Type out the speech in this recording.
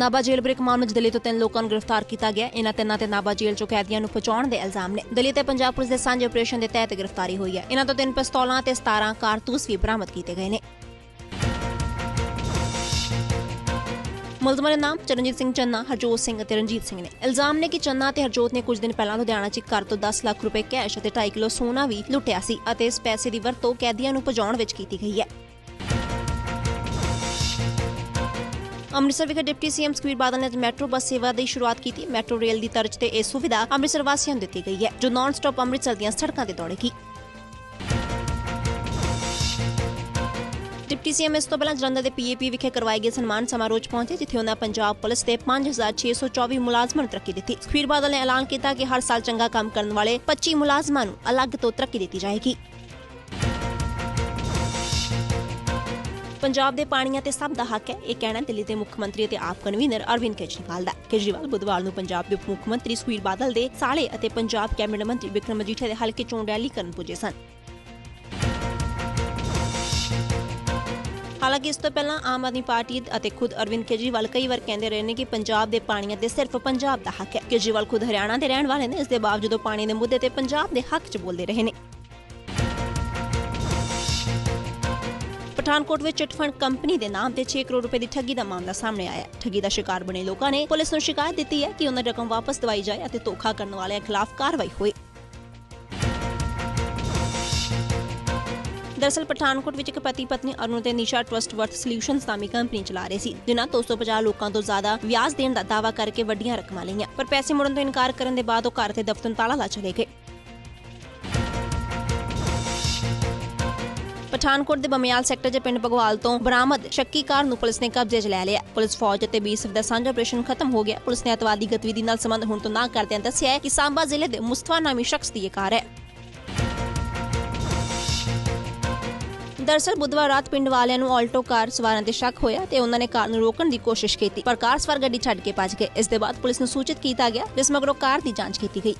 ਨਾਬਾ ਜੇਲ੍ਹ break ਮਾਮਲੇ 'ਚ ਦਿੱਲੀ ਤੋਂ ਤਿੰਨ ਲੋਕਾਂ ਨੂੰ ਗ੍ਰਿਫਤਾਰ ਕੀਤਾ ਗਿਆ। ਇਹਨਾਂ ਤਿੰਨਾਂ ਤੇ ਨਾਬਾ ਜੇਲ੍ਹ 'ਚੋਂ ਕੈਦੀਆਂ ਨੂੰ ਪਹੁੰਚਾਉਣ ਦੇ ਇਲਜ਼ਾਮ ਨੇ। ਦਿੱਲੀ ਤੇ ਪੰਜਾਬ ਪੁਲਿਸ ਦੇ ਸਾਂਝੇ ਆਪਰੇਸ਼ਨ ਦੇ ਤਹਿਤ ਗ੍ਰਿਫਤਾਰੀ ਹੋਈ ਹੈ। ਇਹਨਾਂ ਤੋਂ ਤਿੰਨ ਪਿਸਤੌਲਾਂ ਤੇ 17 ਕਾਰਤੂਸ ਵੀ ਬਰਾਮਦ ਕੀਤੇ ਗਏ ਨੇ। ਮੁਲਜ਼ਮਾਂ ਦੇ ਨਾਮ ਚਰਨਜੀਤ ਸਿੰਘ ਚੰਨਾ, ਹਰਜੋਤ ਸਿੰਘ ਅਤੇ ਰਣਜੀਤ ਸਿੰਘ ਨੇ। ਇਲਜ਼ਾਮ ਨੇ ਕਿ ਚੰਨਾ ਤੇ ਹਰਜੋਤ ਨੇ ਕੁਝ ਦਿਨ ਪਹਿਲਾਂ ਲੁਧਿਆਣਾ 'ਚ ਇੱਕ ਘਰ ਤੋਂ 10 ਲੱਖ ਰੁਪਏ ਕੈਸ਼ ਅਤੇ 2.5 ਕਿਲੋ ਸੋਨਾ ਵੀ ਲੁੱਟਿਆ ਸੀ ਅਤੇ ਇਸ ਪੈਸੇ ਦੀ ਵਰਤੋਂ ਕੈਦੀਆਂ ਨੂੰ ਪਹੁੰਚਾਉਣ ਵਿੱਚ ਕੀਤੀ ਗਈ ਹੈ। ਅੰਮ੍ਰਿਤਸਰ ਵਿਖੇ ਡਿਪਟੀ ਸੀਐਮ ਸੁਖਬੀਰ ਬਾਦਲ ਨੇ ਮੈਟਰੋ ਬੱਸ ਸੇਵਾ ਦੀ ਸ਼ੁਰੂਆਤ ਕੀਤੀ। ਮੈਟਰੋ ਰੇਲ ਦੀ ਤਰਜ਼ ਤੇ ਇਹ ਸੁਵਿਧਾ ਅੰਮ੍ਰਿਤਸਰ ਵਾਸੀਆਂ ਨੂੰ ਦਿੱਤੀ ਗਈ ਹੈ, ਜੋ ਨਾਨ ਸਟਾਪ ਅੰਮ੍ਰਿਤਸਰ ਦੀਆਂ ਸੜਕਾਂ ਤੇ ਦੌੜੇਗੀ। ਡਿਪਟੀ ਸੀਐਮ ਇਸ ਤੋਂ ਪਹਿਲਾਂ ਜਲੰਧਰ ਦੇ ਪੀਏਪੀ ਵਿਖੇ ਕਰਵਾਏ ਗਏ ਸਨਮਾਨ ਸਮਾਰੋਹ 'ਚ ਪਹੁੰਚੇ, ਜਿੱਥੇ ਉਹਨਾਂ ਪੰਜਾਬ ਪੁਲਿਸ ਦੇ 5624 ਮੁਲਾਜ਼ਮਾਂ ਨੂੰ ਤਰੱਕੀ ਦਿੱਤੀ। ਸੁਖਬੀਰ ਬਾਦਲ ਨੇ ਐਲਾਨ ਕੀਤਾ ਕਿ ਹਰ ਸਾਲ ਚੰਗਾ ਕੰਮ ਕਰਨ ਵਾਲੇ 25 ਮੁਲਾਜ਼ਮਾਂ ਨੂੰ ਅਲੱਗ ਤੋਂ ਤਰੱਕੀ ਦਿੱਤੀ ਜਾਏਗੀ। ਪੰਜਾਬ ਦੇ ਪਾਣੀਆਂ ਤੇ ਸਭ ਦਾ ਹੱਕ ਹੈ। ਇਹ ਕਹਿਣਾ ਦਿੱਲੀ ਦੇ ਮੁੱਖ ਮੰਤਰੀ ਅਤੇ ਆਪ ਕਨਵੀਨਰ ਅਰਵਿੰਦ ਕੇਜਰੀਵਾਲ ਦਾ। ਕੇਜਰੀਵਾਲ ਬੁੱਧਵਾਰ ਨੂੰ ਪੰਜਾਬ ਦੇ ਉਪ ਮੁੱਖ ਮੰਤਰੀ ਸੁਖਬੀਰ ਬਾਦਲ ਦੇ ਸਾਲੇ ਅਤੇ ਪੰਜਾਬ ਕੈਬਨਿਟ ਮੰਤਰੀ ਵਿਕਰਮ ਮਜੀਠੀਆ ਦੇ ਹਲਕੇ ਚੋਣ ਰੈਲੀ ਕਰਨ ਪੁੱਜੇ ਸਨ। ਹਾਲਾਂਕਿ ਇਸ ਤੋਂ ਪਹਿਲਾਂ ਆਮ ਆਦਮੀ ਪਾਰਟੀ ਅਤੇ ਖੁਦ ਅਰਵਿੰਦ ਕੇਜਰੀਵਾਲ ਕਈ ਵਾਰ ਕਹਿੰਦੇ ਰਹੇ ਨੇ ਕਿ ਪੰਜਾਬ ਦੇ ਪਾਣੀਆਂ ਤੇ ਸਿਰਫ ਪੰਜਾਬ ਦਾ ਹੱਕ ਹੈ। ਕੇਜਰੀਵਾਲ ਖੁਦ ਹਰਿਆਣਾ ਦੇ ਰਹਿਣ ਵਾਲੇ ਨੇ। ਇਸ ਦੇ ਬਾਵਜੂਦ ਪਾਣੀ ਦੇ ਮੁੱਦੇ ਤੇ ਪੰਜਾਬ ਦੇ ਹੱਕ 'ਚ ਬੋਲਦੇ ਰਹੇ ਨੇ। ਪਠਾਨਕੋਟ ਵਿੱਚ ਚਿਟ ਫੰਡ ਕੰਪਨੀ ਦੇ ਨਾਮ ਤੇ 6 ਕਰੋੜ ਰੁਪਏ ਦੀ ਠੱਗੀ ਦਾ ਮਾਮਲਾ ਸਾਹਮਣੇ ਆਇਆ ਹੈ। ਠੱਗੀ ਦਾ ਸ਼ਿਕਾਰ ਬਣੇ ਲੋਕਾਂ ਨੇ ਪੁਲਿਸ ਨੂੰ ਸ਼ਿਕਾਇਤ ਦਿੱਤੀ ਹੈ ਕਿ ਉਹਨਾਂ ਦੀ ਰਕਮ ਵਾਪਸ ਦਿਵਾਈ ਜਾਏ ਅਤੇ ਧੋਖਾ ਕਰਨ ਵਾਲਿਆਂ ਖਿਲਾਫ ਕਾਰਵਾਈ ਹੋਏ। ਦਰਅਸਲ, ਪਠਾਨਕੋਟ ਵਿੱਚ ਇੱਕ ਪਤੀ ਪਤਨੀ ਅਰੁਣ ਤੇ ਨਿਸ਼ਾ ਟਰਸਟ ਵਰਥ ਸੋਲਿਊਸ਼ਨਸ ਨਾਮੀ ਕੰਪਨੀ ਚਲਾ ਰਹੇ ਸੀ, ਜਿਨ੍ਹਾਂ 250 ਲੋਕਾਂ ਤੋਂ ਜ਼ਿਆਦਾ ਵਿਆਜ ਦੇਣ ਦਾ ਦਾਅਵਾ ਕਰਕੇ ਵੱਡੀਆਂ ਰਕਮਾਂ ਲਈਆਂ, ਪਰ ਪੈਸੇ ਮੁੜਨ ਤੋਂ ਇਨਕਾਰ ਕਰਨ ਦੇ ਬਾਅਦ ਉਹ ਘਰ ਤੇ ਦਫ਼ਤਰ ਤਾਲਾ ਲਾ ਚਲੇ ਗਏ। ਪਠਾਨਕੋਟ ਦੇ ਬਮਿਆਲ ਸੈਕਟਰ ਦੇ ਪਿੰਡ ਭਗਵਾਲ ਤੋਂ ਬਰਾਮਦ ਸ਼ੱਕੀ ਕਾਰ ਨੂੰ ਪੁਲਿਸ ਨੇ ਕਬਜ਼ੇ 'ਚ ਲੈ ਲਿਆ। ਪੁਲਿਸ ਫੌਜ ਅਤੇ ਬੀਐਸਐਫ ਦਾ ਸਾਂਝਾ ਆਪਰੇਸ਼ਨ ਖਤਮ ਹੋ ਗਿਆ। ਪੁਲਿਸ ਨੇ ਅਤਵਾਦੀ ਗਤੀਵਿਧੀ ਨਾਲ ਸੰਬੰਧ ਹੋਣ ਤੋਂ ਨਾ ਕਰਦਿਆਂ ਦੱਸਿਆ ਕਿ ਸਾਂਬਾ ਜ਼ਿਲ੍ਹੇ ਦੇ ਮੁਸਤਫਾ ਨਾਮੀ ਸ਼ਖਸ ਦੀ ਇਹ ਕਾਰ ਹੈ। ਦਰਅਸਲ ਬੁੱਧਵਾਰ ਰਾਤ ਪਿੰਡ ਵਾਲਿਆਂ ਨੂੰ ਆਲਟੋ ਕਾਰ ਸਵਾਰਾਂ ਤੇ ਸ਼ੱਕ ਹੋਇਆ ਤੇ ਉਹਨਾਂ ਨੇ ਕਾਰ ਨੂੰ ਰੋਕਣ ਦੀ ਕੋਸ਼ਿਸ਼ ਕੀਤੀ, ਪਰ ਕਾਰ ਸਵਾਰ ਗੱਡੀ ਛੱਡ ਕੇ ਭੱਜ ਗਏ। ਇਸ ਦੇ ਬਾਅਦ ਪੁਲਿਸ ਨੂੰ ਸੂਚਿਤ ਕੀਤਾ ਗਿਆ, ਜਿਸ ਮਗਰੋਂ ਕਾਰ ਦੀ ਜਾਂਚ ਕੀਤੀ ਗਈ।